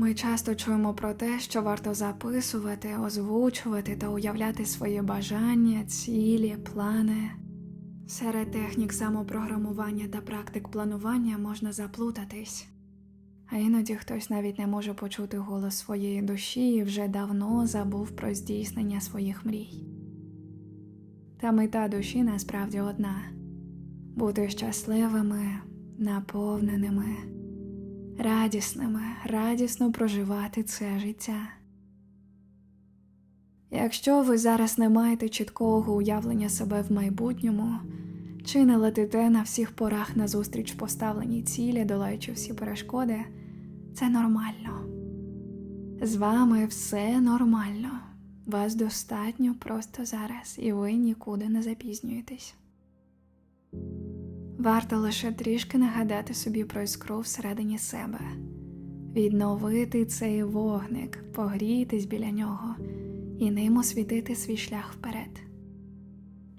Ми часто чуємо про те, що варто записувати, озвучувати та уявляти свої бажання, цілі, плани. Серед технік самопрограмування та практик планування можна заплутатись. А іноді хтось навіть не може почути голос своєї душі і вже давно забув про здійснення своїх мрій. Та мета душі насправді одна бути щасливими, наповненими, радісними, радісно проживати це життя. Якщо ви зараз не маєте чіткого уявлення себе в майбутньому, чи не летите на всіх порах назустріч поставленій цілі, долаючи всі перешкоди, це нормально. З вами все нормально. Вас достатньо просто зараз, і ви нікуди не запізнюєтесь. Варто лише трішки нагадати собі про іскру всередині себе, відновити цей вогник, погрітись біля нього і ним освітити свій шлях вперед.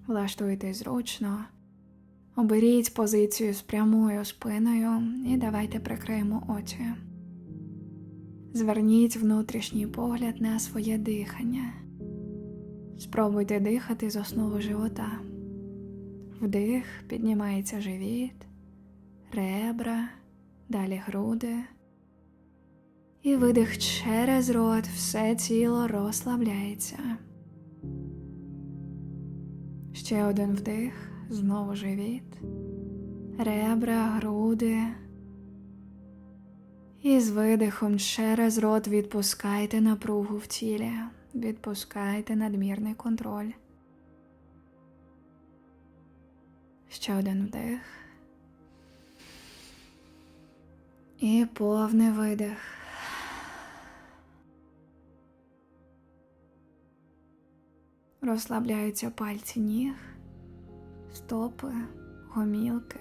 Влаштуйтесь зручно, оберіть позицію з прямою спиною і давайте прикриємо очі. Зверніть внутрішній погляд на своє дихання. Спробуйте дихати з основи живота. Вдих піднімається живіт, ребра, далі груди. І видих через рот, все тіло розслабляється. Ще один вдих, знову живіт, ребра, груди. І з видихом через рот відпускайте напругу в тілі, відпускайте надмірний контроль. Ще один вдих. І повний видих. Розслабляються пальці ніг, стопи, гомілки,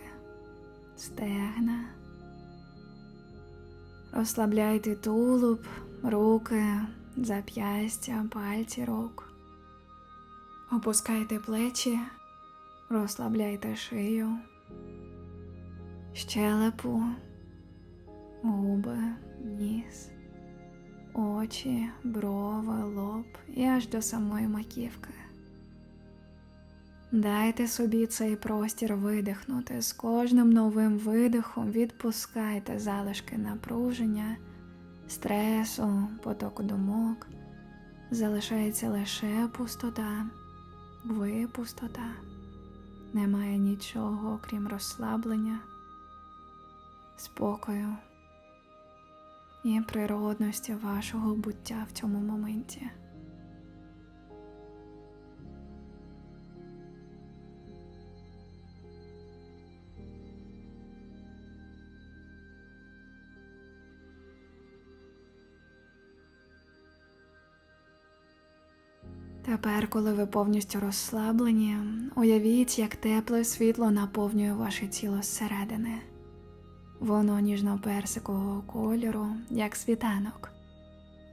стегна. Розслабляйте тулуб, руки, зап'ястя, пальці рук. Опускайте плечі, розслабляйте шию, щелепу, губи, ніс, очі, брови, лоб і аж до самої маківки. Дайте собі цей простір видихнути. З кожним новим видихом відпускайте залишки напруження, стресу, потоку думок. Залишається лише пустота, ви пустота. Немає нічого, окрім розслаблення, спокою і природності вашого буття в цьому моменті. Тепер, коли ви повністю розслаблені, уявіть, як тепле світло наповнює ваше тіло зсередини. Воно ніжно-персикового кольору, як світанок.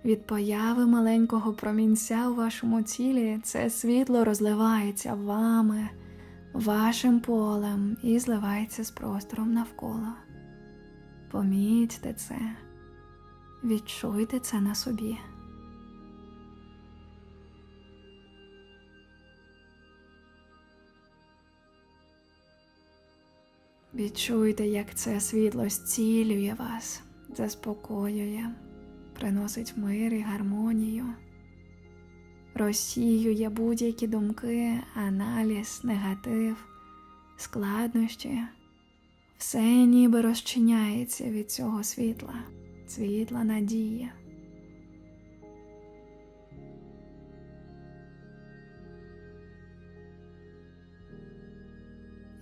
Від появи маленького промінця у вашому тілі це світло розливається вами, вашим полем і зливається з простором навколо. Помітьте це, відчуйте це на собі. Відчуйте, як це світло зцілює вас, заспокоює, приносить мир і гармонію, розсіює будь-які думки, аналіз, негатив, складнощі. Все ніби розчиняється від цього світла, світла надії.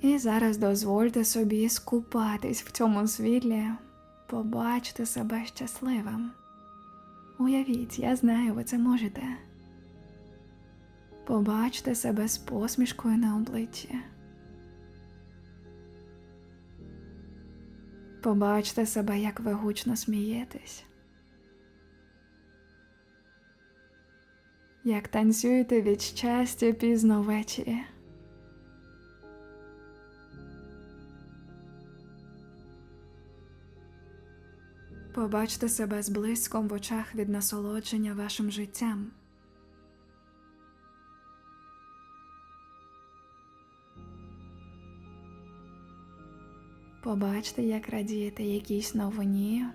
І зараз дозвольте собі скупатись в цьому світлі, побачте себе щасливим. Уявіть, я знаю, ви це можете. Побачте себе з посмішкою на обличчі. Побачте себе, як ви гучно смієтесь. Як танцюєте від щастя пізно ввечері. Побачте себе з блиском в очах від насолодження вашим життям. Побачте, як радієте якійсь новині.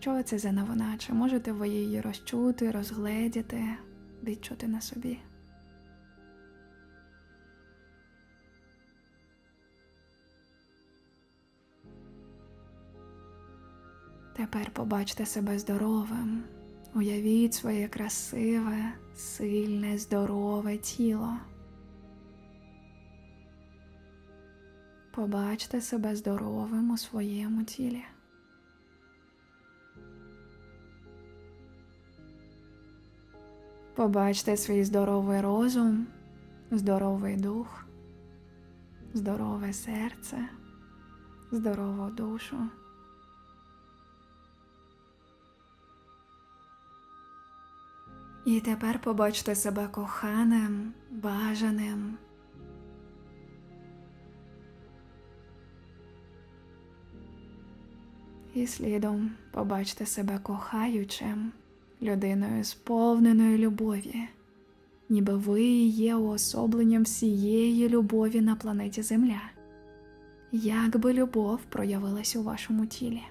Що це за новина? Чи можете ви її розчути, розгледіти, відчути на собі? Тепер побачте себе здоровим. Уявіть своє красиве, сильне, здорове тіло. Побачте себе здоровим у своєму тілі. Побачте свій здоровий розум, здоровий дух, здорове серце, здорову душу. І тепер побачте себе коханим, бажаним. І слідом побачте себе кохаючим, людиною сповненою любові, ніби ви є уособленням всієї любові на планеті Земля. Як би любов проявилась у вашому тілі?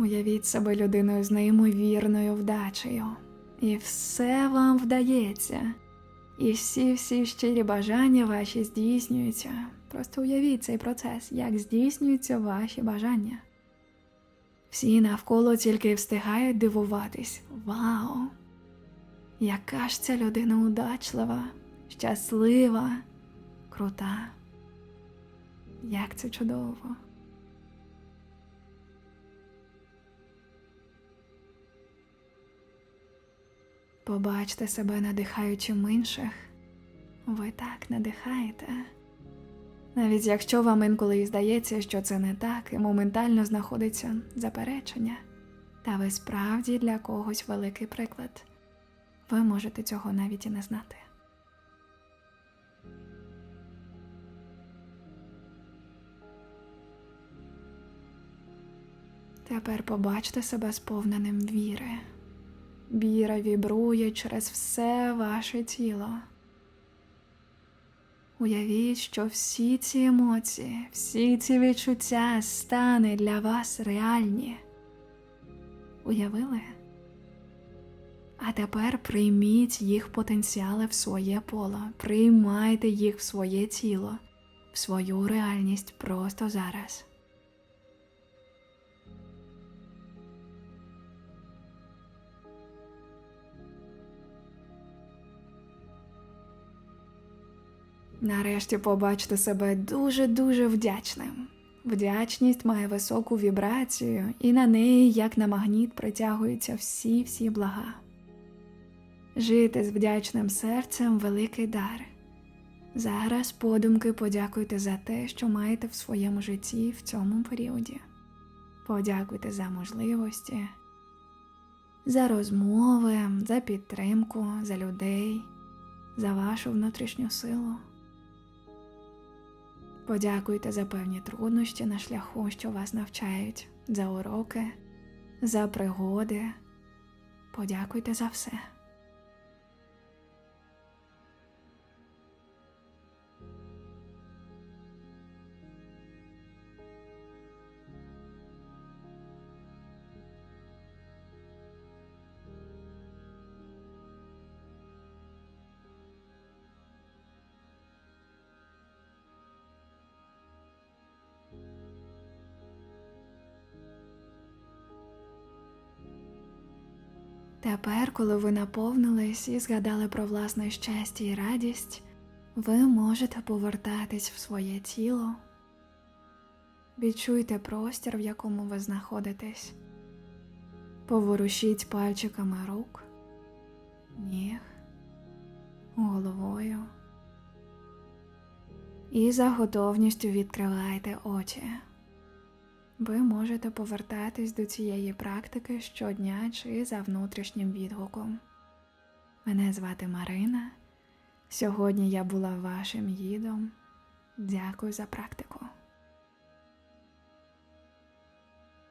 Уявіть себе людиною з неймовірною вдачею. І все вам вдається. І всі всі щирі бажання ваші здійснюються. Просто уявіть цей процес, як здійснюються ваші бажання. Всі навколо тільки встигають дивуватись. Вау! Яка ж ця людина удачлива, щаслива, крута. Як це чудово! Побачте себе надихаючим інших. Ви так надихаєте. Навіть якщо вам інколи і здається, що це не так, і моментально знаходиться заперечення, та ви справді для когось великий приклад. Ви можете цього навіть і не знати. Тепер побачте себе сповненим віри. Віра вібрує через все ваше тіло. Уявіть, що всі ці емоції, всі ці відчуття стане для вас реальні. Уявили? А тепер прийміть їх потенціали в своє поле, приймайте їх в своє тіло, в свою реальність просто зараз. Нарешті побачите себе дуже-дуже вдячним. Вдячність має високу вібрацію, і на неї, як на магніт, притягуються всі-всі блага. Жити з вдячним серцем великий дар. Зараз подумки подякуйте за те, що маєте в своєму житті в цьому періоді. Подякуйте за можливості, за розмови, за підтримку, за людей, за вашу внутрішню силу. Подякуйте за певні труднощі на шляху, що вас навчають, за уроки, за пригоди. Подякуйте за все. Тепер, коли ви наповнились і згадали про власне щастя і радість, ви можете повертатись в своє тіло. Відчуйте простір, в якому ви знаходитесь. Поворушіть пальчиками рук, ніг, головою. І за готовністю відкривайте очі. Ви можете повертатись до цієї практики щодня чи за внутрішнім відгуком. Мене звати Марина. Сьогодні я була вашим гідом. Дякую за практику.